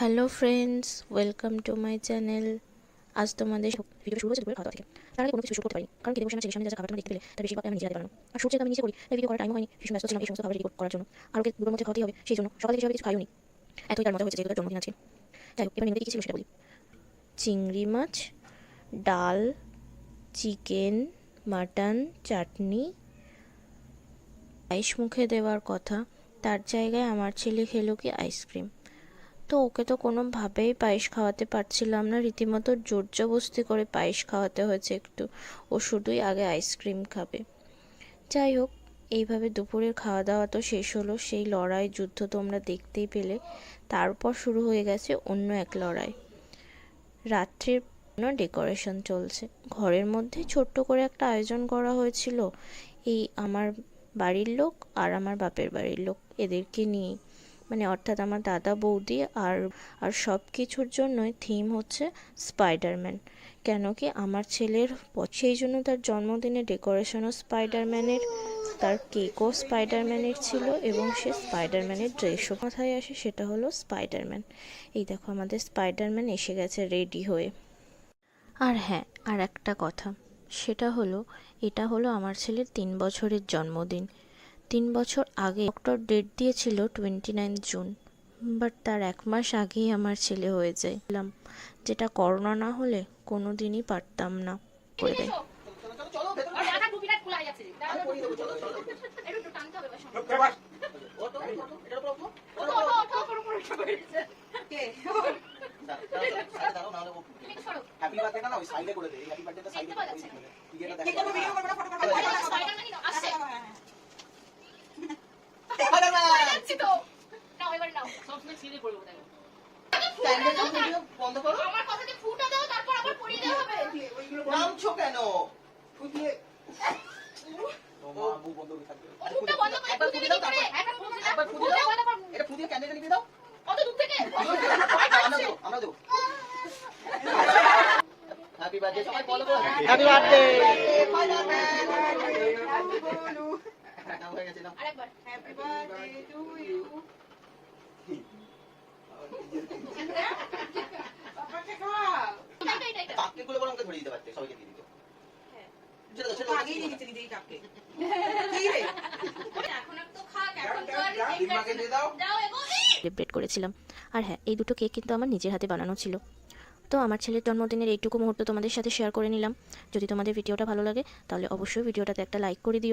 Hello friends welcome to my channel আজ তোমাদের video শুরু হয়েছে দুপুরে খাওয়া থেকে। তার আগে কোনো কিছু শুরু করতে পারিনি। কারণ খেতে বসে ছেলের সামনে যা খাবার তোমরা দেখতে পেলে তার বেশিরভাগ আমি নিজে বানানো। আর সবচেয়ে আমি নিজে করি, তাই ভিডিও করার টাইম হয়নি। ভীষণ ব্যস্ত ছিলাম এই সমস্ত খাবার রেডি করার জন্য। আর ওকে দুটোর মধ্যে খাওয়াতেই হবে, সেই জন্য সকালে সেভাবে কিছু খাইওনি। এতই তার মজা হয়েছে যেহেতু জন্মদিন আছে। যাই হোক, এবার মেনুতে কী সেটা বলি। চিংড়ি মাছ, ডাল, চিকেন, মাটন, চাটনি। পায়েস মুখে দেওয়ার কথা। তার জায়গায় আমার ছেলে খেলো কি আইসক্রিম। তো ওকে তো কোনোভাবেই পায়েস খাওয়াতে পারছিলাম না। রীতিমতো জোর জবস্তি করে পায়েস খাওয়াতে হয়েছে একটু। ও শুধুই আগে আইসক্রিম খাবে। যাই হোক, এইভাবে দুপুরের খাওয়া দাওয়া তো শেষ হলো। সেই লড়াই যুদ্ধ তোমরা দেখতেই পেলে। তারপর শুরু হয়ে গেছে অন্য এক লড়াই। রাত্রির ডেকোরেশন চলছে। ঘরের মধ্যে ছোট্ট করে একটা আয়োজন করা হয়েছিল। এই আমার বাড়ির লোক আর আমার বাপের বাড়ির লোক। এদেরকে নিয়ে মানে অর্থাৎ আমার দাদা, বৌদি আর আর সব কিছুর জন্যই থিম হচ্ছে স্পাইডারম্যান কেন কি আমার ছেলের সেই জন্য তার জন্মদিনে ডেকোরেশনও স্পাইডারম্যানের তার কেকও স্পাইডারম্যানের ছিল এবং সে স্পাইডারম্যানের ড্রেসও কথায় আসে, সেটা হলো স্পাইডারম্যান এই দেখো আমাদের স্পাইডারম্যান এসে গেছে রেডি হয়ে। আর হ্যাঁ আর একটা কথা, সেটা হলো, এটা হলো আমার ছেলের তিন বছরের জন্মদিন। তিন বছর আগে ডক্টর ডেট দিয়েছিল টোয়েন্টি নাইন জুন। বাট তার এক মাস আগেই আমার ছেলে হয়ে যায়। যেটা করোনা না হলে কোনো দিনই পারতাম না করে। দেয়। হ্যাপি না ওই সাইডে করে দে হ্যাপি বার্থডেটা সাইডে যাচ্ছে না। তুই এটা কে করবে ভিডিও করবে না ফটো ওই দেখো, স্পাইডারম্যানই নাও, আসছে। দেখ যাচ্ছি তো। নাও, এবার নাও। বন্ধ করো। আমার কথাতে ফুটা দাও, তারপর আবার পরিয়ে দেওয়া হবে। নামছো কেন? ফুটিয়ে তোমার মুখ বন্ধ করে থাকবে। ও মুখটা বন্ধ করে একবার ফুটে ফুটিয়ে দিদিমাকে দিতে। পারতে সবাইকে দিয়ে দিতে সেলিব্রেট করেছিলাম। আর হ্যাঁ এই দুটো কেক কিন্তু আমার নিজের হাতে বানানো ছিল। তো আমার ছেলের জন্মদিনের এইটুকু মুহূর্ত তোমাদের সাথে শেয়ার করে নিলাম। যদি তোমাদের ভিডিওটা ভালো লাগে তাহলে অবশ্যই ভিডিওটাতে একটা লাইক করে দিও।